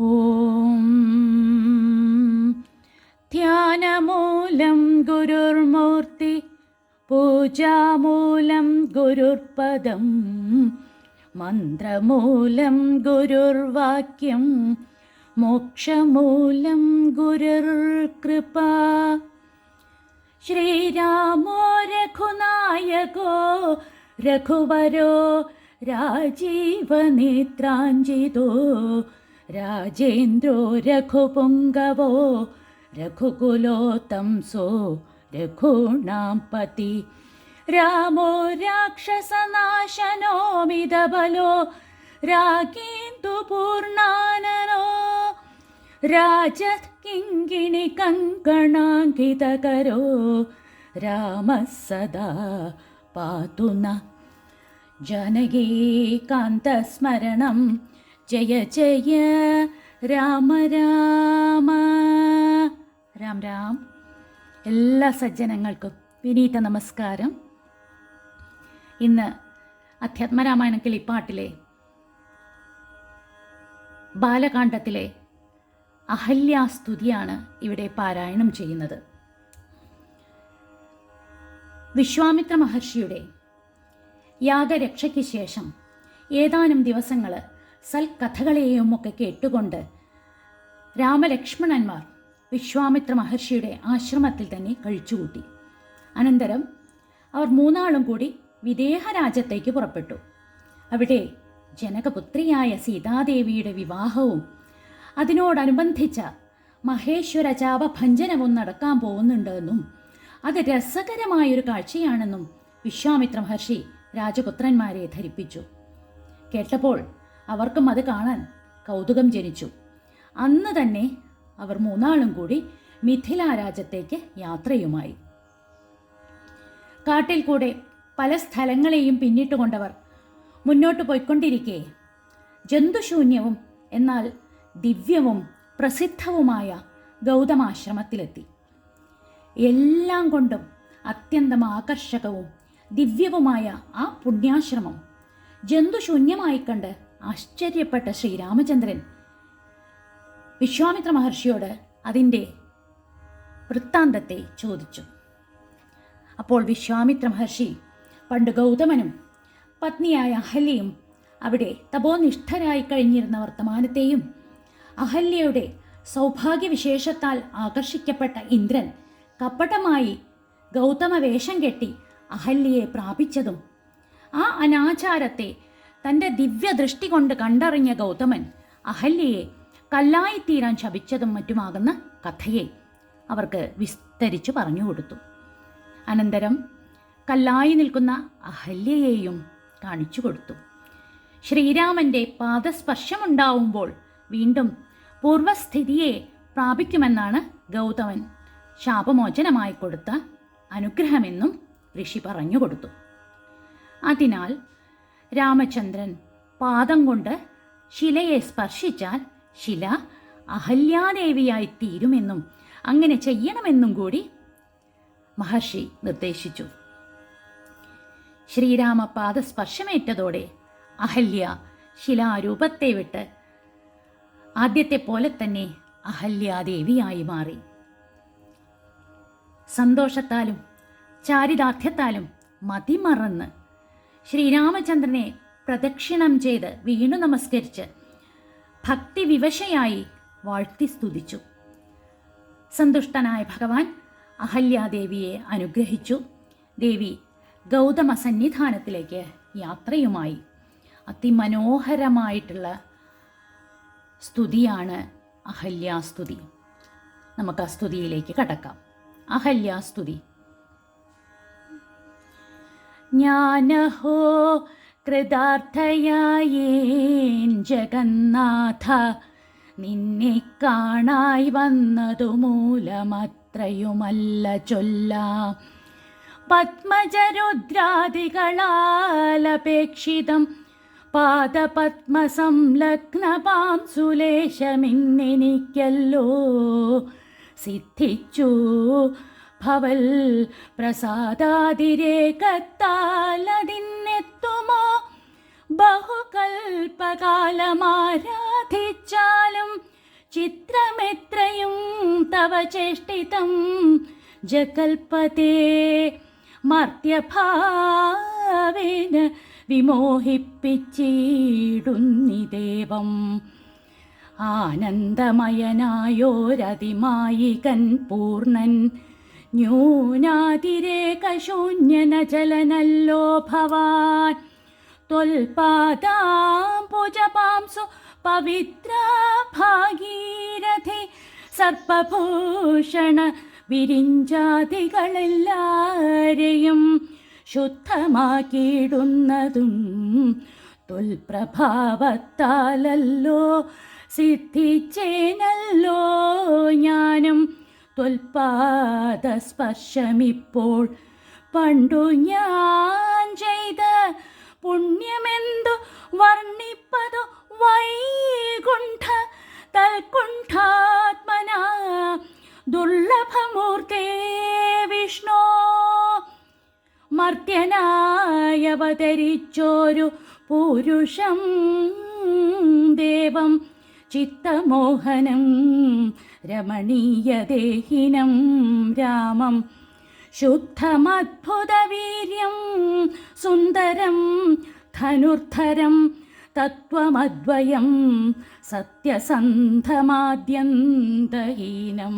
ഓം. ധ്യാനമൂലം ഗുരുർമൂർത്തി പൂജാമൂലം ഗുരുർപദം മന്ത്രമൂലം ഗുരുർവാക്യം മോക്ഷമൂലം ഗുരുർകൃപ. ശ്രീരാമോ രഘുനായകോ രഘുവരോ രാജീവനേത്രാഞ്ജിതോ രാജേന്ദ്രോ രഘുപുങ്കവോ രഘുകുലോത്തം so രഘൂണാം പതി രാമോ രാക്ഷസനാശനോ മിതബലോ രാഗീന്ദു പൂർണാനനോ. രാജത് കിങ്കിണി കങ്കണാങ്കിതകരോ രാമ സദാ പാതു ജനകീകാന്തസ്മരണം ജയ ജയ രാമ രാമ. രാം രാം. എല്ലാ സജ്ജനങ്ങൾക്കും വിനീത നമസ്കാരം. ഇന്ന് അധ്യാത്മരാമായണ കിളിപ്പാട്ടിലെ ബാലകാണ്ഡത്തിലെ അഹല്യാസ്തുതിയാണ് ഇവിടെ പാരായണം ചെയ്യുന്നത്. വിശ്വാമിത്ര മഹർഷിയുടെ യാഗരക്ഷയ്ക്ക് ശേഷം ഏതാനും ദിവസങ്ങൾ സൽക്കഥകളെയും ഒക്കെ കേട്ടുകൊണ്ട് രാമലക്ഷ്മണന്മാർ വിശ്വാമിത്ര മഹർഷിയുടെ ആശ്രമത്തിൽ തന്നെ കഴിച്ചുകൂട്ടി. അനന്തരം അവർ മൂന്നാളും കൂടി വിദേഹ രാജ്യത്തേക്ക് പുറപ്പെട്ടു. അവിടെ ജനകപുത്രിയായ സീതാദേവിയുടെ വിവാഹവും അതിനോടനുബന്ധിച്ച മഹേശ്വര ചാപഭഞ്ജനവും നടക്കാൻ പോകുന്നുണ്ടെന്നും അത് രസകരമായൊരു കാഴ്ചയാണെന്നും വിശ്വാമിത്ര മഹർഷി രാജപുത്രന്മാരെ ധരിപ്പിച്ചു. കേട്ടപ്പോൾ അവർക്കും അത് കാണാൻ കൗതുകം ജനിച്ചു. അന്ന് തന്നെ അവർ മൂന്നാളും കൂടി മിഥില രാജ്യത്തേക്ക് യാത്രയുമായി. കാട്ടിൽ കൂടെ പല സ്ഥലങ്ങളെയും പിന്നിട്ടുകൊണ്ടവർ മുന്നോട്ട് പോയിക്കൊണ്ടിരിക്കെ. ജന്തുശൂന്യവും എന്നാൽ ദിവ്യവും പ്രസിദ്ധവുമായ ഗൗതമാശ്രമത്തിലെത്തി എല്ലാം കൊണ്ടും അത്യന്തം ആകർഷകവും ദിവ്യവുമായ ആ പുണ്യാശ്രമം ജന്തുശൂന്യമായി കണ്ട് ആശ്ചര്യപ്പെട്ട ശ്രീരാമചന്ദ്രൻ വിശ്വാമിത്ര മഹർഷിയോട് അതിന്റെ വൃത്താന്തത്തെ ചോദിച്ചു. അപ്പോൾ വിശ്വാമിത്ര മഹർഷി പണ്ട് ഗൗതമനും പത്നിയായ അഹല്യയും അവിടെ തപോനിഷ്ഠരായി കഴിഞ്ഞിരുന്ന വർത്തമാനത്തെയും അഹല്യയുടെ സൗഭാഗ്യവിശേഷത്താൽ ആകർഷിക്കപ്പെട്ട ഇന്ദ്രൻ കപടമായി ഗൗതമ വേഷം കെട്ടി അഹല്യയെ പ്രാപിച്ചതും ആ അനാചാരത്തെ തന്റെ ദിവ്യദൃഷ്ടി കൊണ്ട് കണ്ടറിഞ്ഞ ഗൗതമൻ അഹല്യയെ കല്ലായിത്തീരാൻ ശപിച്ചതും മറ്റുമാകുന്ന കഥയെ അവർക്ക് വിസ്തരിച്ചു പറഞ്ഞു കൊടുത്തു. അനന്തരം കല്ലായി നിൽക്കുന്ന അഹല്യയെയും കാണിച്ചു കൊടുത്തു. ശ്രീരാമന്റെ പാദസ്പർശമുണ്ടാവുമ്പോൾ വീണ്ടും പൂർവസ്ഥിതിയെ പ്രാപിക്കുമെന്നാണ് ഗൗതമൻ ശാപമോചനമായി കൊടുത്ത അനുഗ്രഹമെന്നും ഋഷി പറഞ്ഞു കൊടുത്തു. അതിനാൽ രാമചന്ദ്രൻ. പാദം കൊണ്ട് ശിലയെ സ്പർശിച്ചാൽ ശില അഹല്യാദേവിയായി തീരുമെന്നും അങ്ങനെ ചെയ്യണമെന്നും കൂടി മഹർഷി നിർദ്ദേശിച്ചു. ശ്രീരാമ പാദസ്പർശമേറ്റതോടെ അഹല്യ ശിലാരൂപത്തെ വിട്ട് ആദ്യത്തെ പോലെ തന്നെ അഹല്യാദേവിയായി മാറി. സന്തോഷത്താലും ചാരിതാർത്ഥ്യത്താലും മതിമറന്ന് ശ്രീരാമചന്ദ്രനെ പ്രദക്ഷിണം ചെയ്ത് വീണു നമസ്കരിച്ച് ഭക്തി വിവശയായി വാഴ്ത്തി സ്തുതിച്ചു. സന്തുഷ്ടനായ ഭഗവാൻ അഹല്യാദേവിയെ അനുഗ്രഹിച്ചു. ദേവി ഗൗതമ സന്നിധാനത്തിലേക്ക് യാത്രയുമായി. അതിമനോഹരമായിട്ടുള്ള സ്തുതിയാണ് അഹല്യാസ്തുതി. നമുക്ക് ആ സ്തുതിയിലേക്ക് കടക്കാം. അഹല്യാസ്തുതി. ജ്ഞാനഹോ കൃതാർത്ഥയായേൻ ജഗന്നാഥ. നിന്നെ കാണായി വന്നതു മൂലമത്രയുമല്ല ചൊല്ലാം. പത്മജരുദ്രാദികളാലപേക്ഷിതം പാദപത്മസംലഗ്നപാം സുലേശമിന്നെനിക്കല്ലോ സിദ്ധിച്ചു ഭവൽ പ്രസാദാതിരേകത്താലതിന്നെത്തുമോ ബഹുകൽപകാലമാരാധിച്ചാലും ചിത്രമെത്രയും തവ ചേഷ്ടിതം ജകൽപതേ മർത്യഭാവേന വിമോഹിപ്പിച്ചിടുന്നി ദേവം. ആനന്ദമയനായോരതിമായികൻ പൂർണൻ ന്യൂനാതിരേകശൂന്യനചലനല്ലോ ഭവാൻ. ത്വൽപാദാംബുജപാംസു പവിത്ര ഭാഗീരഥി. സർപ്പഭൂഷണ വിരിഞ്ചാതികളെല്ലാരെയും ശുദ്ധമാക്കിയിടുന്നതും തുൽപ്രഭാവത്താലല്ലോ സിദ്ധിച്ചേനല്ലോ ഞാനും. ത്വൽപാദസ്പർശമിപ്പോൾ പണ്ടു ഞാൻ ചെയ്ത പുണ്യമെന്തു? വർണിപ്പതു വൈകുണ്ഠ തൽക്കുണ്ഠാത്മന ദുർലഭമൂർത്തേ വിഷ്ണു മർത്യനായവതരിച്ചോരു പുരുഷം ദേവം. ചിത്തമോഹനം രമണീയദേഹിനം രാമം ശുദ്ധമദ്ഭുതവീര്യം സുന്ദരം ധനുർധരം തത്വമദ്വയം സത്യസന്ധമാദ്യന്തഹീനം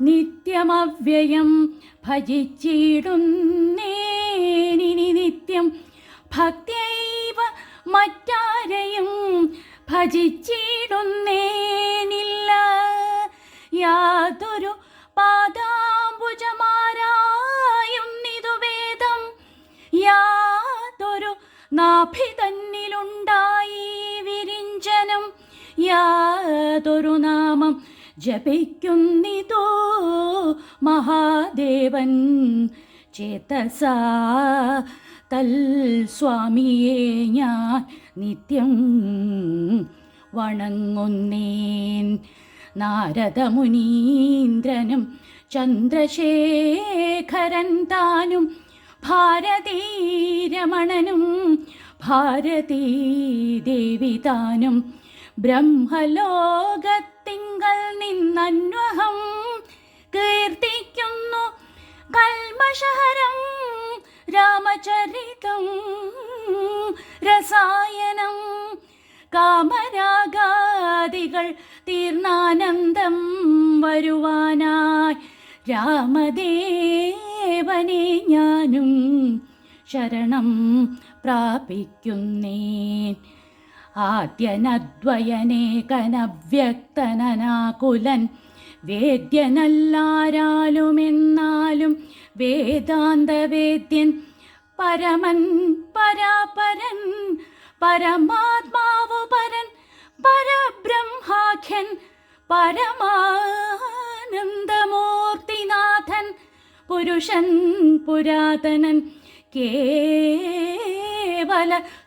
നിത്യമവ്യയം ഭജിച്ചിടുന്നേനി നിത്യം ഭക്തിയൈവ മറ്റാരെയും ഭജിച്ചിടുന്നേനില്ല. യാതൊരു പാദാംബുജമാരായുന്നിതു വേദം. യാതൊരു നാഭി തന്നിലുണ്ടായി വിരിഞ്ചനം. യാതൊരു നാമം ജപിക്കുന്നിതോ മഹാദേവൻ. ചേതസാ തൽ സ്വാമിയെ ഞാൻ നിത്യം വണങ്ങുന്നേൻ. നാരദമുനീന്ദ്രനും ചന്ദ്രശേഖരൻ താനും ഭാരതീരമണനും ഭാരതീദേവി താനും ബ്രഹ്മലോകത്തിങ്കൽ നിന്നന്വഹം കീർത്തിക്കുന്നു കൽമഷഹരം രാമചരിതം രസായനം കാമരാഗാദികൾ തീർന്നാനന്ദം വരുവാനായി. രാമദേവനെ ഞാനും ശരണം പ്രാപിക്കുന്നേൻ. ആദ്യനദ്വയനേകനവ്യക്തനാകുലൻ വേദ്യനല്ലാരാലുമെന്നാലും വേദാന്തവേദ്യൻ പരമൻ പരാപരൻ പരമാത്മാവു പരൻ പരബ്രഹ്മാഖ്യൻ പരമാനന്ദമൂർത്തിനാഥൻ പുരുഷൻ പുരാതനൻ കേവല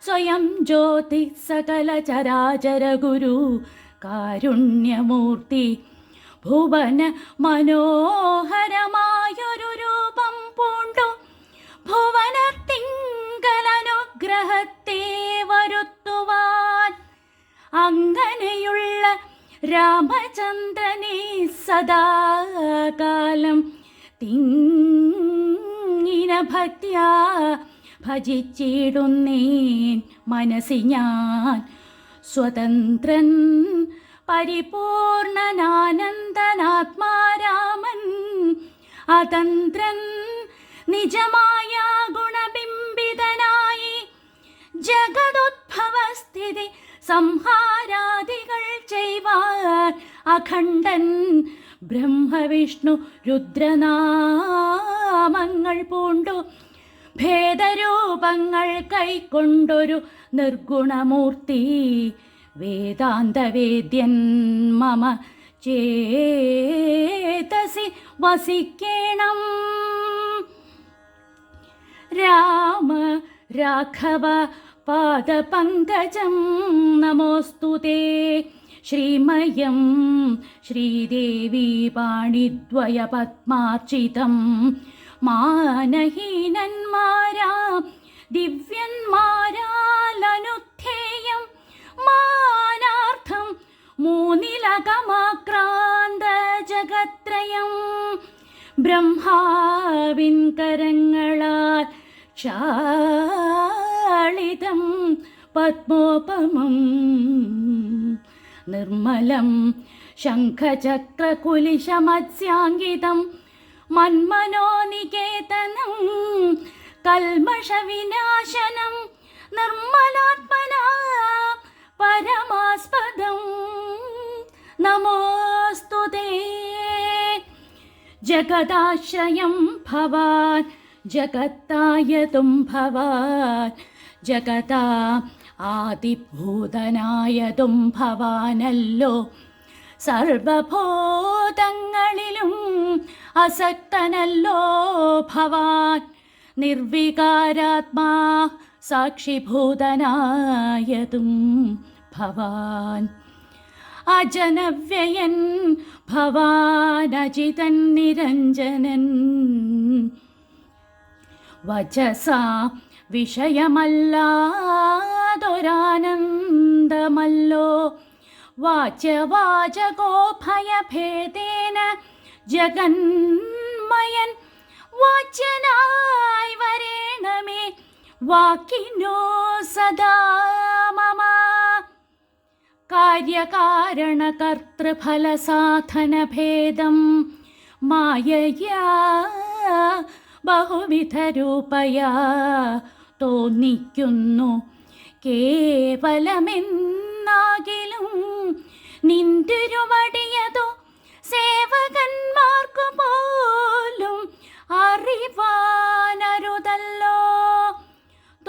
സ്വയം ജ്യോതി സകല ചരാചര ഗുരു കാരുണ്യമൂർത്തി ഭുവന മനോഹരമായൊരു രൂപം പൂണ്ടു. ഭുവനത്തിങ്കലനുഗ്രഹത്തെ വരുത്തുവാൻ അങ്ങനെയുള്ള രാമചന്ദ്രനെ സദാകാലം തിങ്ങിന ഭക്തിയാ ഭജിച്ചിടുന്നേൻ മനസ്സി ഞാൻ സ്വതന്ത്രൻ പരിപൂർണനാനന്ദനാത്മാരാമൻ. അതന്ത്രൻ നിജമായ ഗുണബിംബിതനായി ജഗതുദ്ഭവസ്ഥിതി സംഹാരാദികൾ ചെയ്വാൻ അഖണ്ഡൻ ബ്രഹ്മവിഷ്ണു രുദ്രനാമങ്ങൾ പൂണ്ടു. ഭേദരൂപങ്ങൾ കൈക്കൊണ്ടൊരു നിർഗുണമൂർത്തി വേദാന്തവേദ്യൻ മമ ചേതസി വസിക്കേണം. രാമ രാഘവ പാദപങ്കജം നമോസ്തു ശ്രീമയം ശ്രീദേവി പാണിദ്വയ പത്മാർച്ചിതം. മാനഹീനന്മാരാ ദിവ്യന്മാരാലനുദ്ധേയം മാനാർത്ഥം. മൂന്നിലകമാക്രാന്ത ജഗത്രയം ബ്രഹ്മാവിൻ കരങ്ങളാൽ ക്ഷാളിതം പത്മോപമം. നിർമ്മലം ശംഖചക്രകുലിശമത്സ്യാങ്കിതം മന്മനോനികേതനം കൽമഷവിനാശനം. നിർമ്മലാത്മനാ പരമാസ്പദം. നമോസ്തു ജഗദാശ്രയം ഭവാൻ ജഗത്തായതും ഭവാൻ ജഗതാ ആദിഭൂതനായതും ഭവാനല്ലോ. സർവഭൂതങ്ങളിലും അസക്തനല്ലോ ഭവാൻ. നിർവികാരാത്മാ സാക്ഷിഭൂതനായതും ഭവാൻ. അജനവ്യയൻ ഭവാനജിതൻ നിരഞ്ജനൻ. വചസ വിഷയമല്ലാതൊരാനന്ദമല്ലോ. വാച്യവാചകോ ഭയഭേദേന ജഗന്മയൻ വാച്യനായി വരേണമേ. വാക്കിനോ സദാ മമ. കാര്യകാരണകർത്തൃഫലസാധനഭേദം മായയാ ബഹുവിധരൂപയാ തോന്നിക്കുന്നു. കേവലമെന്നാകിലും നിന്തിരുവടിയതോ സേവകന്മാർക്കു പോലും അറിവാനരുതല്ലോ.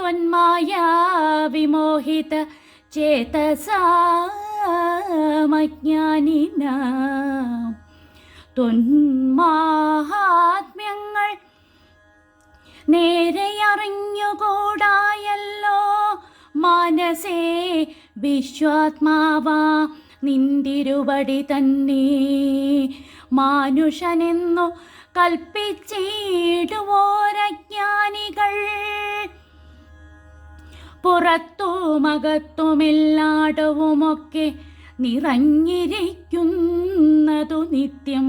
ത്വന്മായ വിമോഹിത ചേതസാമജ്ഞാനിന. ത്വന്മാഹാത്മ്യങ്ങൾ നേരെയറിഞ്ഞുകൂടായല്ലോ. മനസേ വിശ്വാത്മാവ നിന്തിരുവടി തന്നെ. മാനുഷനെന്നു കൽപ്പിച്ചിടുവോരജ്ഞാനികൾ. പുറത്തുമകത്തുമെല്ലാടവുമൊക്കെ നിറഞ്ഞിരിക്കുന്നതു നിത്യം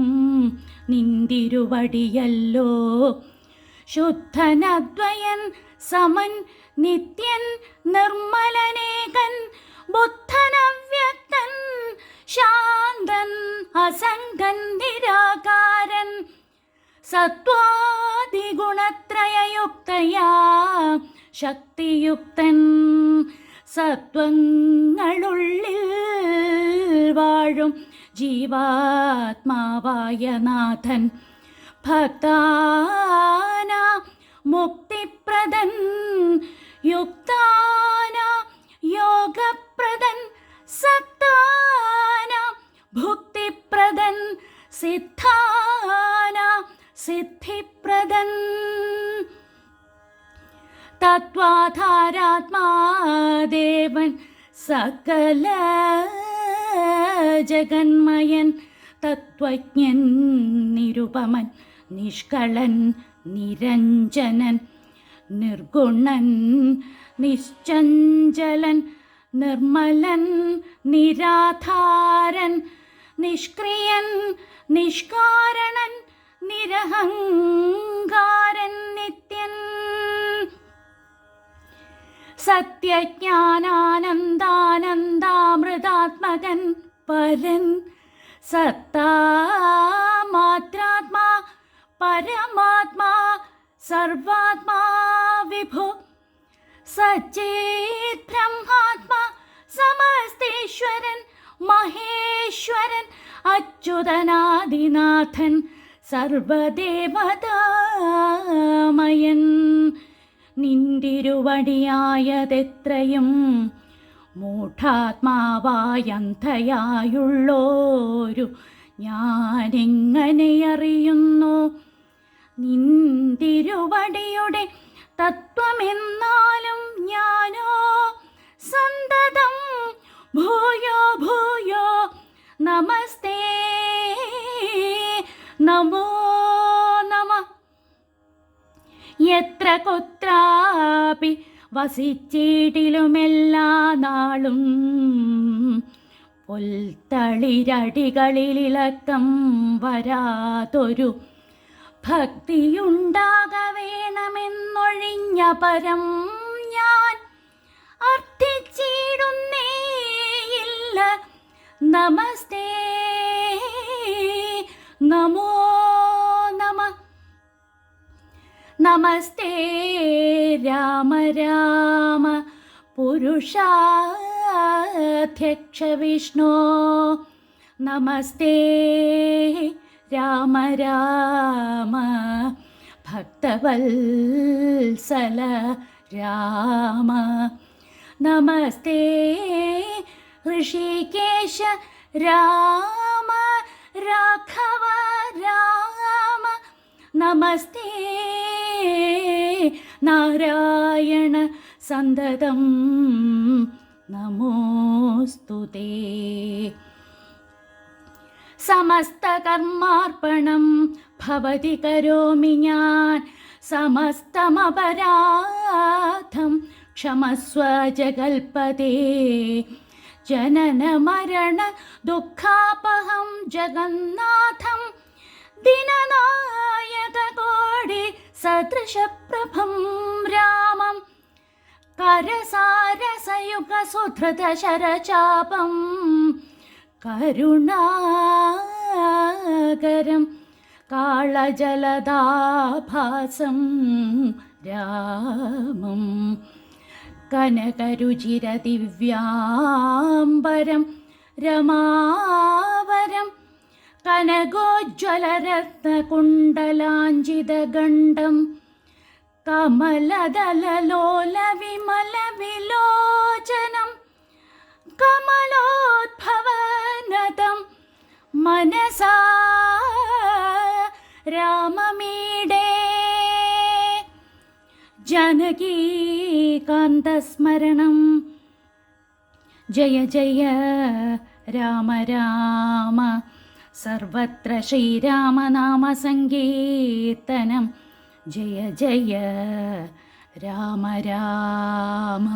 നിന്തിരുവടിയല്ലോ. ശുദ്ധനദ്വയൻ സമൻ നിത്യൻ നിർമ്മലനേകൻ ബുദ്ധനവ്യക്തൻ ശാന്തൻ അസംഗൻ നിരാകാരൻ സത്വാദിഗുണത്രയയുക്തയാ. ശക്തിയുക്തൻ സത്വങ്ങളുള്ളിൽ വാഴും ജീവാത്മാവായ നാഥൻ. ഭക്താന മുക്തിപ്രദൻ തത്വാധാരാത്മാദേവൻ സകല ജഗന്മയൻ തത്വജ്ഞൻ നിരുപമൻ നിഷ്കളൻ നിരഞ്ജനൻ നിർഗുണൻ നിശ്ചഞ്ചലൻ നിർമ്മലൻ നിരാധാരൻ നിഷ്ക്രിയൻ നിഷ്കാരണൻ നിരഹങ്കാരൻ നിത്യൻ സത്യജ്ഞാനാനന്ദാനന്ദാമൃതാത്മകൻ പരൻ സത്താമാത്രാത്മാ പരമാത്മാ സർവാത്മാ വിഭു. സച്ചേത് ബ്രഹ്മാത്മാ സമസ്തേശ്വരൻ മഹേശ്വരൻ അച്യുതനാദിനാഥൻ സർവദേവതാമയൻ. നിന്തിരുവടിയായതെത്രയും മൂഢാത്മാവായന്ധയായുള്ളോരു ഞാനെങ്ങനെ അറിയുന്നു നിന്തിരുവടിയുടെ തത്വമെന്നാലും ഞാനോ സന്തതം ഭൂയോ ഭൂയോ നമസ്തേ നമോ നമ. എത്ര കുത്രാപി വസിച്ചിടിലുമെല്ലാ നാളും പുൽത്തളിരടികളിലിളക്കം വരാതൊരു ഭക്തിയുണ്ടാക വേണമെന്നൊഴിഞ്ഞ പരം ഞാൻ അർത്ഥിച്ചിടുന്നേയില്ല നമസ്തേ. നമോ നമ. നമസ്തേ. രാമ രാമ. പുരുഷാധ്യക്ഷ വിഷ്ണു. നമസ്തേ. രാമ രാമ. ഭക്തവത്സല രാമ. നമസ്തേ. ഋഷികേശ രാമ. രാഘവ രാമ. നമസ്തേ. നാരായണ സന്തതം. നമോസ്തു സമസ്തകർമാർപ്പണം ഭവതി കരോമി ഞാൻ. സമസ്തമപരാധം ക്ഷമസ്വ ജഗൽപതേ ജനന മരണ ദുഃഖാപഹം ജഗന്നാഥം ദിനനായക കോടി സദൃശപ്രഭം രാമം. കരസാരസയുഗസുധൃതശരചാപം കരുണാകരം കാളജലദാഭാസം രാമം. കനകരുചിരദിവ്യാംബരം രമാവരം കനകോജ്വലരത്നകുണ്ടലാഞ്ചിതഗണ്ഡം കമലദലലോലവിമലവിലോചനം കമലോദ്ഭവനതം മനസാ ജനകീകാന്തസ്മരണം. ജയ ജയ രാമ രാമ. സർവത്ര ശ്രീരാമനാമസങ്കീർത്തനം. ജയ ജയ രാമ രാമ.